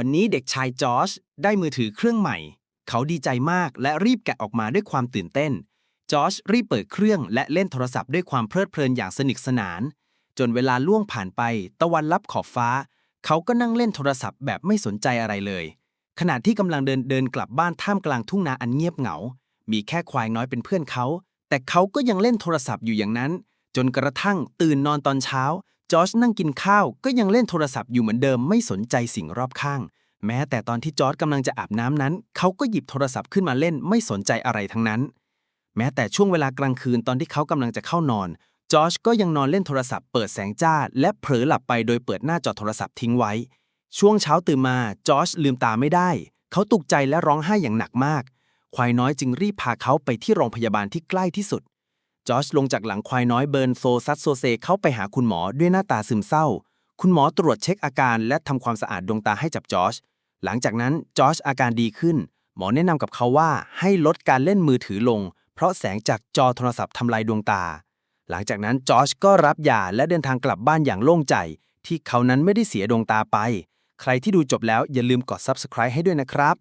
วันนี้เด็กชายจอร์จได้มือถือเครื่องใหม่ เขาดีใจมากและรีบแกะออกมาด้วยความตื่นเต้น จอร์จรีบเปิดเครื่องและเล่นโทรศัพท์ด้วยความเพลิดเพลินอย่างสนุกสนาน จนเวลาล่วงผ่านไป ตะวันลับขอบฟ้า เขาก็นั่งเล่นโทรศัพท์แบบไม่สนใจอะไรเลย ขณะที่กำลังเดินเดินกลับบ้านท่ามกลางทุ่งนาอันเงียบเหงา มีแค่ควายน้อยเป็นเพื่อนเขา แต่เขาก็ยังเล่นโทรศัพท์อยู่อย่างนั้น จนกระทั่งตื่นนอนตอนเช้า จอร์จนั่งกินข้าวก็ยังเล่นโทรศัพท์อยู่เหมือนเดิมไม่สนใจสิ่งรอบข้าง แม้แต่ตอนที่จอร์จกำลังจะอาบน้ำนั้น เขาก็หยิบโทรศัพท์ขึ้นมาเล่นไม่สนใจอะไรทั้งนั้น แม้แต่ช่วงเวลากลางคืนตอนที่เขากำลังจะเข้านอน จอร์จก็ยังนอนเล่นโทรศัพท์เปิดแสงจ้า และเผลอหลับไปโดยเปิดหน้าจอโทรศัพท์ทิ้งไว้ ช่วงเช้าตื่นมาจอร์จลืมตาไม่ได้ เขาตกใจและร้องไห้อย่างหนักมาก ควายน้อยจึงรีบพาเขาไปที่โรงพยาบาลที่ใกล้ที่สุด จอร์จลงจากหลังควายน้อยเบิร์นโซซัสโซเซเข้าไปหาคุณหมอด้วยหน้าตาซึมเศร้า คุณหมอตรวจเช็คอาการและทำความสะอาดดวงตาให้จับจอร์จหลังจากนั้นจอร์จอาการดีขึ้น หมอแนะนำกับเขาว่าให้ลดการเล่นมือถือลง เพราะแสงจากจอโทรศัพท์ทำลายดวงตา หลังจากนั้นจอร์จก็รับยาและเดินทางกลับบ้านอย่างโล่งใจ ที่เขานั้นไม่ได้เสียดวงตาไป ใครที่ดูจบแล้วอย่าลืมกด subscribe ให้ด้วยนะครับ